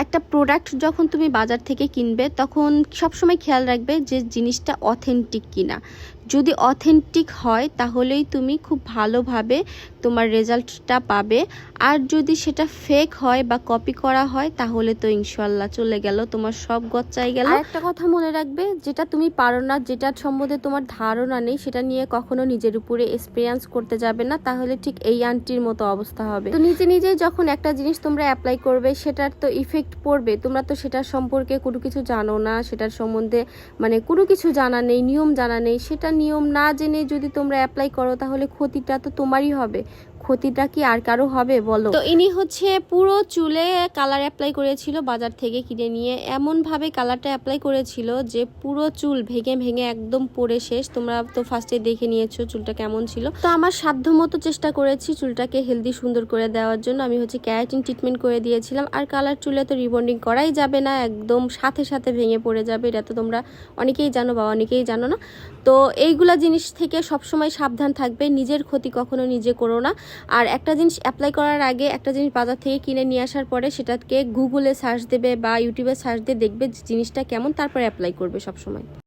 একটা প্রোডাক্ট যখন তুমি বাজার থেকে কিনবে, তখন সবসময় খেয়াল রাখবে যে জিনিসটা অথেন্টিক কিনা। যদি অথেন্টিক হয়, তাহলেই তুমি খুব ভালোভাবে তোমার রেজাল্টটা পাবে। আর যদি সেটা ফেক হয় বা কপি করা হয়, তাহলে তো ইনশাল্লাহ চলে গেল, তোমার সব গচ্চাই গেল। একটা কথা মনে রাখবে, যেটা তুমি পারো না, যেটার সম্বন্ধে তোমার ধারণা নেই, সেটা নিয়ে কখনো নিজের উপরে এক্সপিরিয়েন্স করতে যাবে না, তাহলে ঠিক এই আন্টির মতো অবস্থা হবে। তো নিজে নিজেই যখন একটা জিনিস তোমরা অ্যাপ্লাই করবে, সেটার তো ইফেক্ট পড়বে, তোমরা তো সেটার সম্পর্কে কোনো কিছু জানো না, সেটার সম্বন্ধে মানে কোনো কিছু জানা নেই, নিয়ম জানা নেই, সেটা নিয়ম না জেনে যদি তোমরা অ্যাপ্লাই করো তাহলে ক্ষতিটা তো তোমারই হবে। ক্ষতিটা কি আর কারও হবে, বলো? তো ইনি হচ্ছে পুরো চুলে কালার অ্যাপ্লাই করেছিল বাজার থেকে কিনে নিয়ে। এমন ভাবে কালারটা অ্যাপ্লাই করেছিল যে পুরো চুল ভেঙে ভেঙে একদম পড়ে শেষ। তোমরা তো ফার্স্টে দেখে নিয়েছো চুলটা কেমন ছিল। তো আমার সাধ্য মতো চেষ্টা করেছি চুলটাকে হেলদি সুন্দর করে দেওয়ার জন্য। আমি হচ্ছে ক্যারাটিন ট্রিটমেন্ট করে দিয়েছিলাম। আর কালার চুলে তো রিবন্ডিং করাই যাবে না, একদম সাথে সাথে ভেঙে পড়ে যাবে। এটা তো তোমরা অনেকেই জানো বা অনেকেই জানো না। তো এইগুলা জিনিস থেকে সবসময় সাবধান থাকবে। নিজের ক্ষতি কখনো নিজে করো না। আর একটা জিনিস অ্যাপ্লাই করার আগে একটা জিনিস বাজার থেকে কিনে নিয়ে আসার পরে সেটাকে গুগলে সার্চ দেবে বা ইউটিউবে সার্চ দিয়ে দেখবে জিনিসটা কেমন, তারপরে অ্যাপ্লাই করবে সবসময়।